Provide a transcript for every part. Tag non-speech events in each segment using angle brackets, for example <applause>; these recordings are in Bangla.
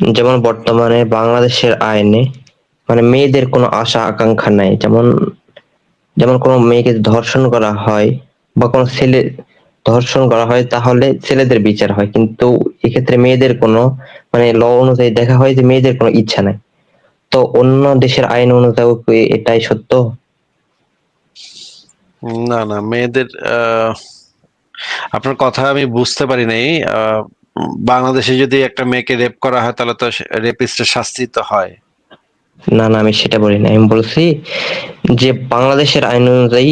যেমন বর্তমানে বাংলাদেশের আইনে মানে মেয়েদের কোনো আশা, আকাঙ্ক্ষা নাই। যেমন যেমন কোনো মেয়েকে ধর্ষণ করা হয় বা কোনো ছেলে ধর্ষণ করা হয়, তাহলে ছেলেদের বিচার হয়। কিন্তু এক্ষেত্রে মেয়েদের কোনো মানে ল অনুযায়ী দেখা হয় যে মেয়েদের কোনো ইচ্ছা নাই। তো অন্য দেশের আইন অনুযায়ী এটাই সত্য? না না, মেয়েদের আপনার কথা আমি বুঝতে পারি নাই। বাংলাদেশে যদি একটা মেয়েকে রেপ করা হয় তাহলে তো রেপিস্টের শাস্তি তো হয়। না না আমি সেটা বলি না আমি বলছি যে বাংলাদেশের আইন অনুযায়ী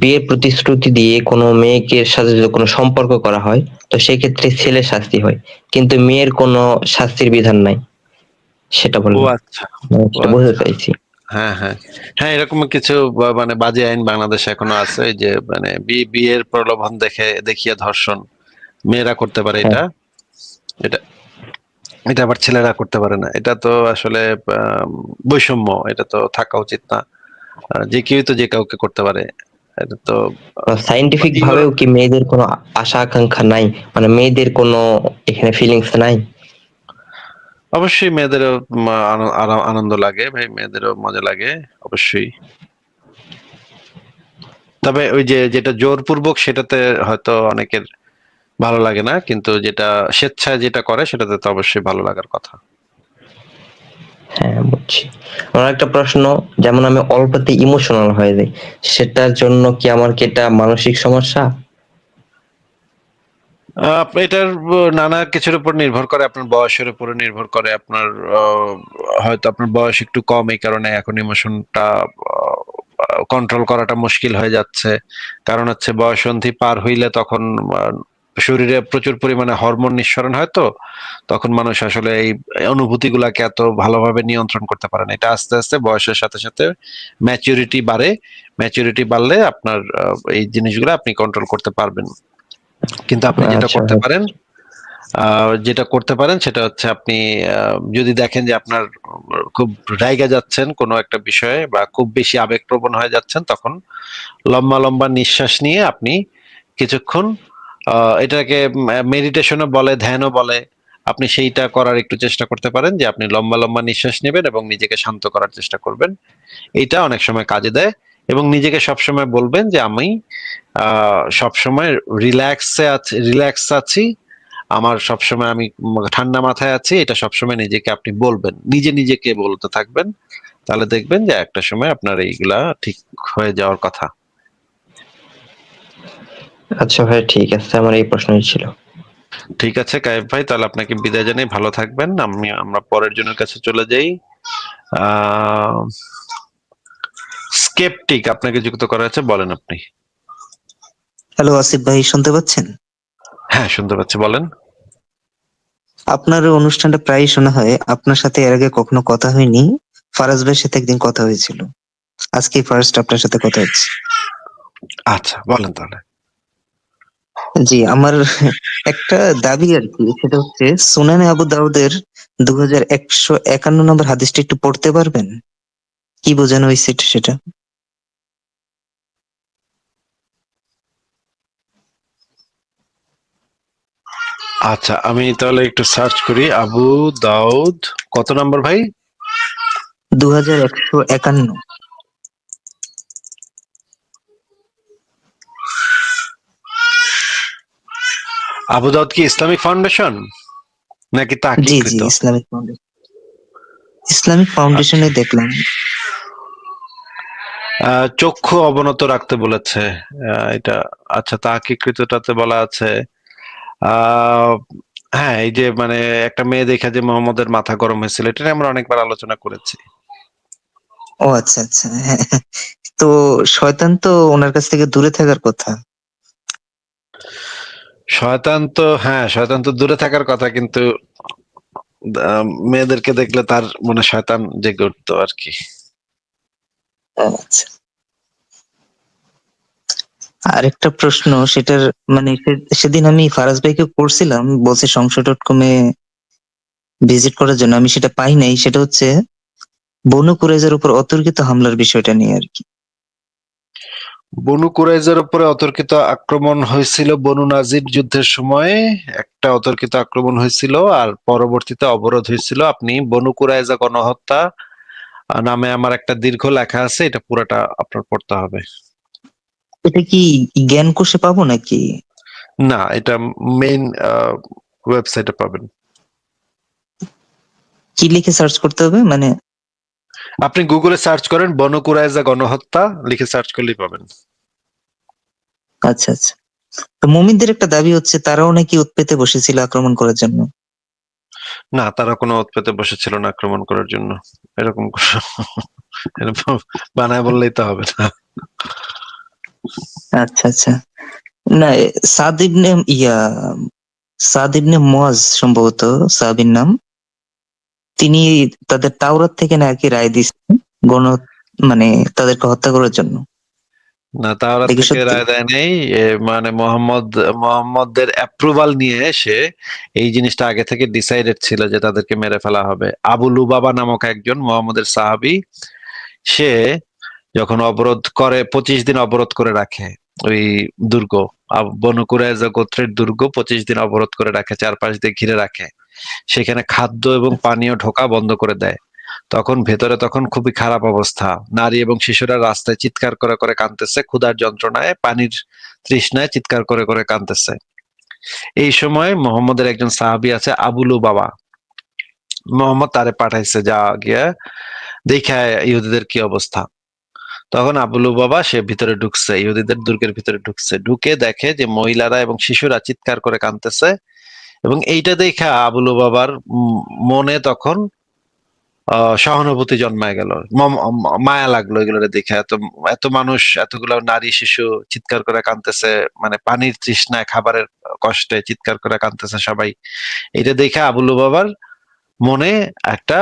বিয়ের প্রতিশ্রুতি দিয়ে কোনো মেয়েকে সাথে যদি কোনো সম্পর্ক করা হয় তো সেক্ষেত্রে ছেলে শাস্তি হয়। কিন্তু মেয়ের কোনো শাস্তির বিধান নাই। সেটা ও আচ্ছা। বুঝতে আচ্ছা। চাইছি। হ্যাঁ হ্যাঁ। হ্যাঁ এরকম কিছু মানে বাজে আইন বাংলাদেশে এখনও আছে যে মানে বিয়ের প্রলোভন দেখে দেখিয়ে ধর্ষণ মেয়েরা করতে পারে এটা। এটা এটা আবার ছেলেরা করতে পারে না। এটা তো আসলে বৈষম্য এটা তো থাকা উচিত না। যে কেউ তো যে কাউকে করতে পারে। এটা তো সাইন্টিফিক ভাবেও কি মেয়েদের কোনো আশা আকাঙ্ক্ষা নাই? মানে মেয়েদের কোনো এখানে ফিলিংস নাই? অবশ্যই মেয়েদেরও আনন্দ লাগে ভাই মেয়েদেরও মজা লাগে অবশ্যই। তবে ওই যে যেটা জোরপূর্বক সেটাতে হয়তো অনেকের ভালো লাগে না কিন্তু যেটা স্বেচ্ছায় যেটা করে সেটাতে তো অবশ্যই ভালো লাগার কথা। হ্যাঁ বুঝছি। আমার একটা প্রশ্ন যেমন আমি অল্পতে ইমোশনাল হয়ে যাই সেটার জন্য কি আমার কি এটা মানসিক সমস্যা? এটার নানা কিছুর উপর নির্ভর করে আপনার বয়সের উপরে নির্ভর করে আপনার হয়তো আপনার বয়স একটু কম এই কারণে এখন ইমোশনটা কন্ট্রোল করাটা মুশকিল হয়ে যাচ্ছে। কারণ হচ্ছে বয়সন্ধি পার হইলে তখন শরীরে প্রচুর পরিমাণে হরমোন নিঃসরণ হয় তো তখন মানুষ আসলে এই অনুভূতিগুলাকে এত ভালোভাবে নিয়ন্ত্রণ করতে পারে না। এটা আস্তে আস্তে বয়সের সাথে সাথে ম্যাচুরিটি বাড়ে। ম্যাচুরিটি বাড়লে আপনার এই জিনিসগুলো আপনি কন্ট্রোল করতে পারবেন। কিন্তু আপনি যেটা আচ্ছা, করতে। পারেন যেটা করতে পারেন সেটা হচ্ছে আপনি যদি দেখেন যে আপনার খুব রাইগা যাচ্ছেন কোনো একটা বিষয়ে বা খুব বেশি আবেগপ্রবণ হয়ে যাচ্ছেন তখন লম্বা লম্বা নিঃশ্বাস নিয়ে আপনি কিছুক্ষণ এটাকে মেডিটেশনও বলে, ধ্যানও বলে। আপনি সেইটা করার একটু চেষ্টা করতে পারেন যে আপনি লম্বা লম্বা নিঃশ্বাস নেবেন এবং নিজেকে শান্ত করার চেষ্টা করবেন। এটা অনেক সময় কাজে দেয় এবং নিজেকে সবসময় বলবেন যে আমি সবসময় রিল্যাক্সে আছি রিল্যাক্স আছি। আমার সবসময় আমি ঠান্ডা মাথায় আছি। এটা সবসময় নিজেকে আপনি বলবেন। নিজে নিজেকে বলতে থাকবেন। তাহলে দেখবেন যে একটা সময় আপনার এইগুলা ঠিক হয়ে যাওয়ার কথা। আচ্ছা ভাই ঠিক আছে আমার এই প্রশ্নই ছিল। ঠিক আছে কায়েব ভাই তাহলে আপনাকে বিদায় জানাই ভালো থাকবেন। আমি আমরা পরের জনের কাছে চলে যাই। স্কেপটিক আপনাকে যুক্ত করা আছে বলেন আপনি। হ্যালো আসিফ ভাই শুনতে পাচ্ছেন? হ্যাঁ শুনতে পাচ্ছি বলেন। আপনার অনুষ্ঠানটা প্রায় শোনা হয়। আপনার সাথে এর আগে কখনো কথা হয়নি। ফারাজ ভাইয়ের সাথে একদিন কথা হয়েছিল। আজকে ফার্স্ট আপনার সাথে কথা হচ্ছে। আচ্ছা বলেন তাহলে। জি আমার একটা দাবি আর কি সেটা হচ্ছে সুনানে আবু দাউদের দু হাজার একশো একান্ন নম্বর হাদিসটা একটু পড়তে পারবেন? কি বোঝানো হয়েছে সেটা? আচ্ছা আমি তাহলে একটু সার্চ করি আবু দাউদ কত নম্বর ভাই? দু হাজার একশো একান্ন। আবু দাউদ কি ইসলামিক ফাউন্ডেশন? নাকি জি জি ইসলামিক ফাউন্ডেশন। ইসলামিক ফাউন্ডেশনে দেখলাম। আহ, চক্ষু অবনত রাখতে বলেছে। এটা আচ্ছা তাকিকৃতটাতে বলা আছে। আহ, হ্যাঁ এই যে মানে একটা মেয়ে দেখে যে মোহাম্মদের মাথা গরম হয়েছিল এটা নিয়ে আমরা অনেকবার আলোচনা করেছি। ও আচ্ছা আচ্ছা হ্যাঁ। তো শয়তান তো ওনার কাছ থেকে দূরে থাকার কথা। শয়তান তো হ্যাঁ শয়তান তো দূরে থাকার কথা, কিন্তু মেয়েদেরকে দেখলে তার মনে শয়তান জেগে উঠতো আর কি। আচ্ছা। আরেকটা প্রশ্ন, সেটার মানে সেদিন আমি ফারাজ ভাইকে করছিলাম, বলছে সংসদ ডট কমে ভিজিট করার জন্য, আমি সেটা পাই নাই, সেটা হচ্ছে, বনু কুরাইজার উপর অতর্কিত হামলার বিষয়টা নিয়ে আর কি। বনু কুরাইজার উপরে অতর্কিত আক্রমণ হয়েছিল বনু নাজির যুদ্ধের সময়। একটা অতর্কিত আক্রমণ হয়েছিল আর পরবর্তীতে অবরোধ হয়েছিল। আপনি বনু কুরাইজা গণহত্যা নামে আমার একটা দীর্ঘ লেখা আছে এটা পুরোটা আপনার পড়তে হবে। এটা কি জ্ঞান কোষে পাবো নাকি? না এটা মেইন ওয়েবসাইটে পাবেন। কি লিখে সার্চ করতে হবে? মানে আপনি গুগলে সার্চ করেন বনু কুরাইজা গণহত্যা লিখে সার্চ করলেই পাবেন। আচ্ছা আচ্ছা। তো মুমিনদের একটা দাবি হচ্ছে তারাও নাকি উৎপেতে বসেছিল আক্রমণ করার জন্য? না তারা কোনো উৎপেতে বসেছিল না আক্রমণ করার জন্য। এরকম <laughs> এরকম বানায় বললেই তো হবে না। আচ্ছা আচ্ছা। না সাদ ইবনে ইয়া সাদ ইবনে মুয়াজ সম্ভবত সাহাবীর নাম। তিনি তাদের তাওরাত থেকে নাকি রায় দিচ্ছেন গণ মানে তাদেরকে হত্যা করার জন্য? না তাওরাত থেকে রায় দেয় নেই। মানে মোহাম্মদ মোহাম্মদের অ্যাপ্রুভাল নিয়ে এসে এই জিনিসটা আগে থেকে ডিসাইডেড ছিল যে তাদেরকে মেরে ফেলা হবে। আবু লুবাবা নামক একজন মোহাম্মদের সাহাবী সে যখন অবরোধ করে পঁচিশ দিন অবরোধ করে রাখে ওই দুর্গ। আব- বনু গোত্রের দুর্গ পঁচিশ দিন অবরোধ করে রাখে, চারপাশ দিয়ে ঘিরে রাখে। সেখানে খাদ্য এবং পানীয় ঢোকা বন্ধ করে দেয়। তখন ভেতরে তখন খুবই খারাপ অবস্থা। নারী এবং শিশুরা রাস্তায় চিৎকার করে করে কাঁদতেছে, ক্ষুধার যন্ত্রণায়, পানির তৃষ্ণায় চিৎকার করে করে কাঁদতেছে। এই সময় মোহাম্মদের একজন সাহাবী আছে আবুলু বাবা মোহাম্মদ তারে পাঠাইছে, যা গিয়া দেখা ইহুদিদের কি অবস্থা। তখন আবুলু বাবা সে ভিতরে ঢুকছে, ইহুদিদের দুর্গের ভিতরে ঢুকছে। ঢুকে দেখে যে মহিলারা এবং শিশুরা চিৎকার করে কাঁদতেছে এবং এইটা দেখা আবুলু বাবার মনে তখন সহানুভূতি জন্মায় গেল। মায়া লাগল এগুলো দেখে। এত এত মানুষ, এতগুলো নারী, শিশু চিৎকার করে কাঁদতেছে মানে পানির তৃষ্ণায়, খাবারের কষ্টে চিৎকার করে কাঁদতেছে সবাই। এটা দেখে আবুলু বাবার মনে একটা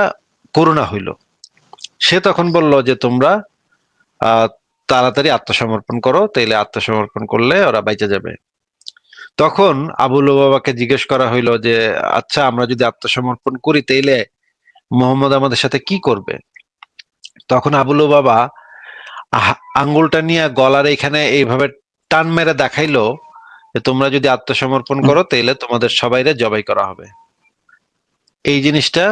করুণা হইল। সে তখন বলল যে, তোমরা তাড়াতাড়ি করো, তাইলে আত্মসমর্পণ করলে ওরা বাইচে যাবে। তখন আবুল বাবাকে জিজ্ঞেস করা হইল যে আচ্ছা আমরা যদি আত্মসমর্পণ করি, তাইলে মোহাম্মদ আমাদের সাথে কি করবে? তখন আবুল বাবা আঙ্গুলটা নিয়ে গলার এখানে এইভাবে টান মেরে দেখাইলো যে, তোমরা যদি আত্মসমর্পণ করো, তাইলে তোমাদের সবাইরে জবাই করা হবে। এই জিনিসটা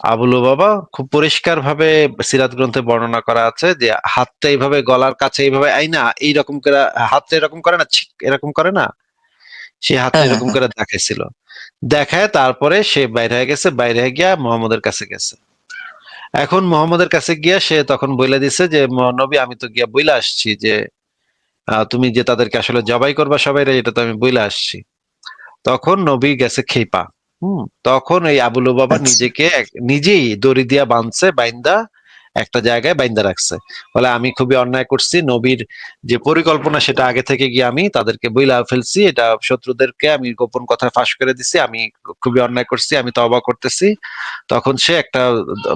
আবুল বাবা খুব পরিষ্কার ভাবে সিরাত গ্রন্থে বর্ণনা করা আছে যে হাতটা এইভাবে গলার কাছে এইভাবে আইনা এইরকম করে হাতটা এরকম করে না এরকম করে না? সে হাতটা হ্যাঁ, এরকম করে দেখাইছিল। দেখায় তারপরে সে বাইরে হয়ে গেছে বাইরে হয়ে গিয়া মোহাম্মদের কাছে গেছে। এখন মোহাম্মদের কাছে গিয়া সে তখন বইলা দিছে যে নবী আমি তো গিয়া বইলা আসছি যে আহ, তুমি যে তাদেরকে আসলে জবাই করবা সবাই এটা তো আমি বইলা আসছি। তখন নবী গেছে খেপা হুম। তখন এই আবুল বাবা আচ্ছা। নিজেকে নিজেই দড়ি দিয়া বাঁধছে বাইন্দা একটা জায়গায় বাইন্দা রাখছে। বলে আমি খুবই অন্যায় করছি নবীর যে পরিকল্পনা সেটা আগে থেকে গিয়ে আমি তাদেরকে বইলা ফেলছি এটা শত্রুদেরকে আমি গোপন কথা ফাঁস করে দিছি আমি খুবই অন্যায় করছি আমি তবা করতেছি। তখন সে একটা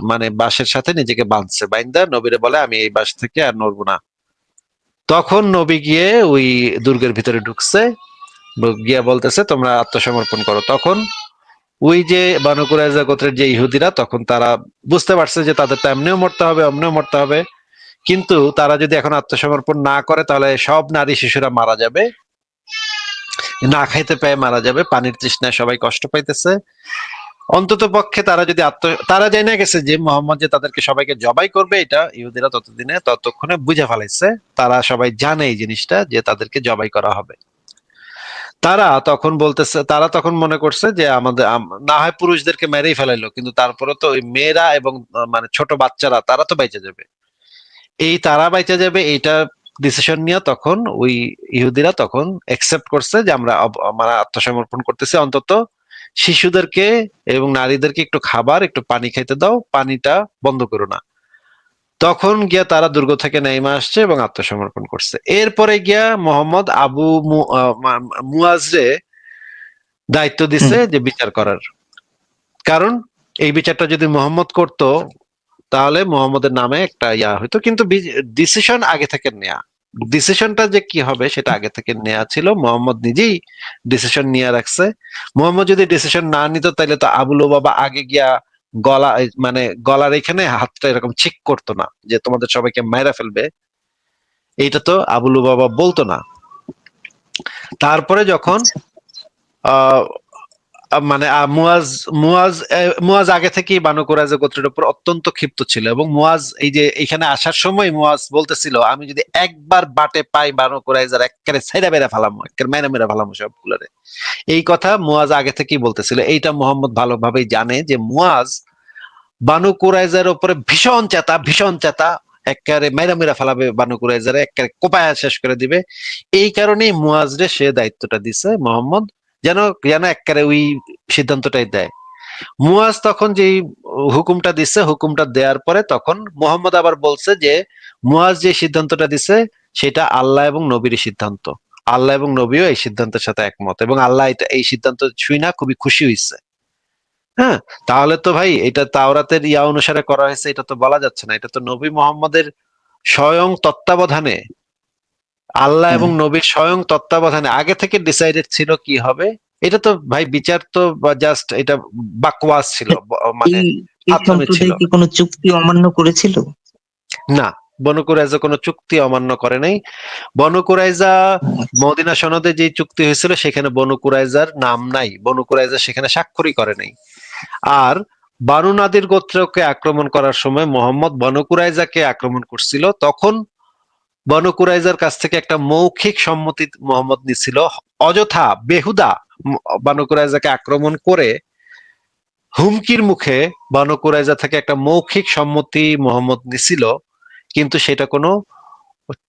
মানে বাঁশের সাথে নিজেকে বাঁধছে বাইন্দা নবীরে বলে আমি এই বাস থেকে আর নড়বো না। তখন নবী গিয়ে ওই দুর্গের ভিতরে ঢুকছে গিয়া বলতেছে তোমরা আত্মসমর্পণ করো। তখন ওই যে বানুকুরাইজা গোত্রের যে ইহুদিরা, তখন তারা বুঝতে পারছে যে তাদের তো এমনিও মরতে হবে এমনিও মরতে হবে। কিন্তু তারা যদি এখন আত্মসমর্পণ না করে, তাহলে সব নারী শিশুরা মারা যাবে। না খাইতে পেয়ে মারা যাবে, পানির তৃষ্ণায় সবাই কষ্ট পাইতেছে। অন্তত পক্ষে তারা যদি আত্ম, তারা জানা গেছে যে মোহাম্মদ যে তাদেরকে সবাইকে জবাই করবে, এটা ইহুদিরা ততদিনে, ততক্ষণে বুঝে ফেলাইছে। তারা সবাই জানে এই জিনিসটা যে তাদেরকে জবাই করা হবে। তারা তখন বলতেছে, তারা তখন মনে করছে যে আমাদের না হয় পুরুষদেরকে মেরেই ফেলাইলো, কিন্তু তারপরে তো ওই মেয়েরা এবং মানে ছোট বাচ্চারা, তারা তো বাইচে যাবে। এই তারা বাইচে যাবে, এইটা ডিসিশন নিয়ে তখন ওই ইহুদিরা তখন একসেপ্ট করছে যে আমরা আমরা আত্মসমর্পণ করতেছি। অন্তত শিশুদেরকে এবং নারীদেরকে একটু খাবার, একটু পানি খাইতে দাও, পানিটা বন্ধ করো না। তখন গিয়া তারা দুর্গ থেকে নেইমা আসছে এবং আত্মসমর্পণ করছে। এরপরে গিয়া মোহাম্মদ আবু মুয়াজরে দায়িত্ব দিছে যে বিচার করার। কারণ এই বিচারটা যদি মোহাম্মদ করত তাহলে মোহাম্মদের নামে একটা ইয়া হইতো। কিন্তু ডিসিশন আগে থেকে নেয়া। ডিসিশনটা যে কি হবে সেটা আগে থেকে নেয়া ছিল। মোহাম্মদ নিজেই ডিসিশন নিয়ে রাখছে। মোহাম্মদ যদি ডিসিশন না নিত তাহলে তো আবুল বাবা আগে গিয়া গলা মানে গলার এখানে হাতটা এরকম ঠিক করতো না যে তোমাদের সবাইকে মাইরা ফেলবে। এইটা তো আবুলু বাবা বলতো না। তারপরে যখন আহ, মানে মুয়াজ মুয়াজ মুয়াজ আগে থেকেই বানু কুরাইজা গোত্রের উপর অত্যন্ত ক্ষিপ্ত ছিল এবং মুয়াজ এই যে এখানে আসার সময় মুয়াজ বলতেছিল, আমি যদি একবার বাটে পাই বানু কুরাইজার একেবারে ছাইরা বেড়া ফালামো, একেবারে মেরা মেরা ফালামো সবগুলোরে। এই কথা মুয়াজ আগে থেকেই বলতেছিল। এইটা মোহাম্মদ ভালোভাবেই জানে যে মুয়াজ বানু কুরাইজার উপরে ভীষণ চেতা ভীষণ চেতা, একেবারে মেরা মেরা ফালাবে বানু কুরাইজারে একেবারে কোপায়া শেষ করে দিবে। এই কারণেই মুয়াজরে সে দায়িত্বটা দিছে মোহাম্মদ। যেন যেন একেবারে ওই সিদ্ধান্তটাই দেয়। মুয়াজ তখন যেই হুকুমটা দিচ্ছে হুকুমটা দেওয়ার পরে তখন মোহাম্মদ আবার বলছে যে, মুয়াজ যে সিদ্ধান্তটা দিছে, সেটা আল্লাহ এবং নবীর সিদ্ধান্ত। আল্লাহ এবং নবীও এই সিদ্ধান্তের সাথে একমত এবং আল্লাহ এটা, এই সিদ্ধান্ত ছুঁই না, খুবই খুশি হয়েছে হ্যাঁ? তাহলে তো ভাই, এটা তাওরাতের ইয়া অনুসারে করা হয়েছে, এটা তো বলা যাচ্ছে না। এটা তো নবী মোহাম্মদের স্বয়ং তত্ত্বাবধানে আল্লাহ এবং নবীর স্বয়ং তত্ত্বাবধানে আগে থেকে ডিসাইডেড ছিল কি হবে? এটা তো ভাই বিচার তো জাস্ট এটা বাকওয়াস ছিল মানে। কি কোনো চুক্তি অমান্য করেছিল? না বনু কুরাইজা কোনো চুক্তি অমান্য করে নাই। বনু কুরাইজা মদিনা সনদে যে চুক্তি হয়েছিল সেখানে বনু কুরাইজার নাম নাই। বনকুরাইজা সেখানে স্বাক্ষরই করে নাই। আর বানু নাদির গোত্রকে আক্রমণ করার সময় মোহাম্মদ বনু কুরাইজাকে আক্রমণ করছিল তখন বনু কুরাইজার কাছ থেকে একটা মৌখিক সম্মতি মোহাম্মদ নিছিল। অযথা বেহুদা ম- বানু কুরাইজাকে আক্রমণ করে হুমকির মুখে বানু কুরাইজা থেকে একটা মৌখিক সম্মতি মোহাম্মদ নিছিল। কিন্তু সেটা কোনো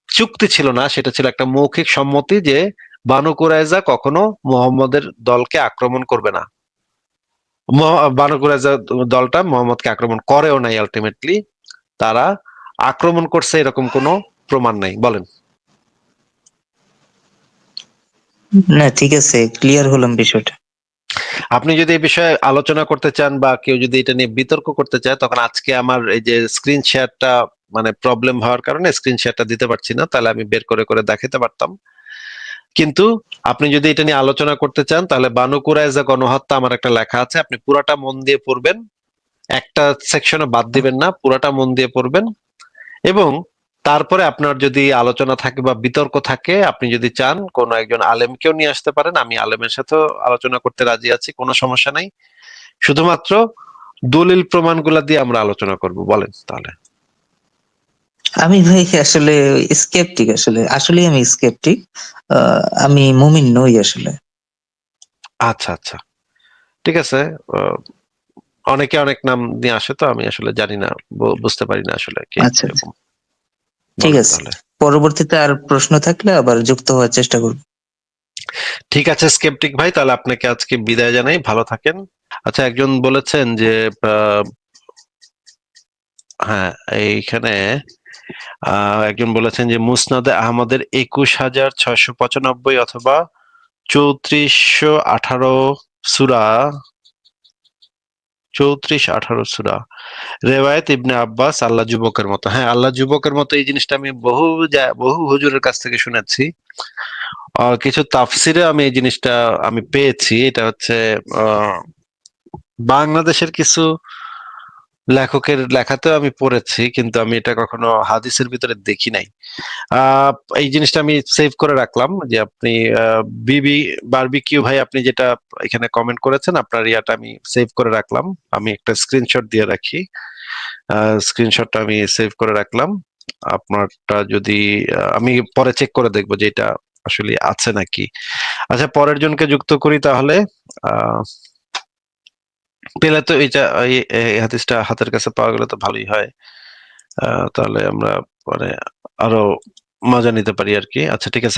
চুক্তি ছিল না, সেটা ছিল একটা মৌখিক সম্মতি যে বানু কুরাইজা কখনো মোহাম্মদের দলকে আক্রমণ করবে না। মহ- বানু কুরাইজা দলটা মোহাম্মদকে আক্রমণ করেও নাই আলটিমেটলি তারা আক্রমণ করছে এরকম কোনো প্রমাণ নাই বলেন। না ঠিক আছে ক্লিয়ার হলাম বিষয়টা। আপনি যদি এই বিষয়ে আলোচনা করতে চান বা কেউ যদি এটা নিয়ে বিতর্ক করতে চায় তখন আজকে আমার এই যে স্ক্রিন শেয়ারটা মানে প্রবলেম হওয়ার কারণে স্ক্রিন শেয়ারটা দিতে পারছি না তাহলে আমি বের করে করে দেখাতে পারতাম। কিন্তু আপনি যদি এটা নিয়ে আলোচনা করতে চান তাহলে বানু কুরাইজা গণহত্যা আমার একটা লেখা আছে আপনি পুরাটা মন দিয়ে পড়বেন। একটা সেকশনে বাদ দিবেন না পুরাটা মন দিয়ে পড়বেন। এবং তারপরে আপনার যদি আলোচনা থাকে বা বিতর্ক থাকে আপনি যদি চান কোনো একজন আলেমকেও নিয়ে আসতে পারেন। আমি আলেমের সাথেও আলোচনা করতে রাজি আছি কোনো সমস্যা নাই। শুধুমাত্র দলিল প্রমাণগুলা দিয়ে আমরা আলোচনা করব বলেন তাহলে। আমি ভাই আসলে স্কেপটিক আসলে আসলে আমি স্কেপটিক আমি মুমিন নই আসলে। আচ্ছা আচ্ছা। ঠিক আছে অনেকে অনেক নাম নিয়ে আসে তো আমি আসলে জানি না বুঝতে পারি না আসলে কে আচ্ছা, কীরকম। ঠিক আছে। পরবর্তীতে আর প্রশ্ন থাকলে আবার যুক্ত হওয়ার চেষ্টা করব। ঠিক আছে স্কেপটিক ভাই তাহলে আপনাকে আজকে বিদায় জানাই। ভালো থাকেন। আচ্ছা একজন বলেছেন যে হ্যাঁ এইখানে আহ, একজন বলেছেন যে মুসনাদে আহমদের একুশ হাজার ছয়শো পঁচানব্বই অথবা চৌত্রিশশো আঠারো সুরা চৌত্রিশ, আঠারো সুরা। রেওয়ায়ত ইবনে আব্বাস আল্লাহ যুবকের মতো। হ্যাঁ আল্লাহ যুবকের মতো এই জিনিসটা আমি বহু বহু হুজুরের কাছ থেকে শুনেছি। কিছু তাফসিরে আমি এই জিনিসটা আমি পেয়েছি। এটা হচ্ছে বাংলাদেশের কিছু লেখকের লেখাতেও আমি পড়েছি, কিন্তু আমি এটা কখনো হাদিসের ভিতরে দেখি নাই। এই জিনিসটা আমি সেভ করে রাখলাম যে আপনি বিবি বারবিকিউ ভাই আপনি যেটা এখানে কমেন্ট করেছেন, আপনার ইয়াটা আমি সেভ করে রাখলাম। আমি একটা স্ক্রিনশট দিয়ে রাখি। স্ক্রিনশটটা আমি সেভ করে রাখলাম। আপনারটা যদি আমি পরে চেক করে দেখব যে এটা আসলে আছে নাকি। আচ্ছা পরের জনকে যুক্ত করি তাহলে। আহ পেলে তো এইটা, এই হাদিসটা হাতের কাছে পাওয়া গেলে তো ভালোই হয়। তাহলে আমরা মানে আরও মজা নিতে পারি আর কি। আচ্ছা ঠিক আছে।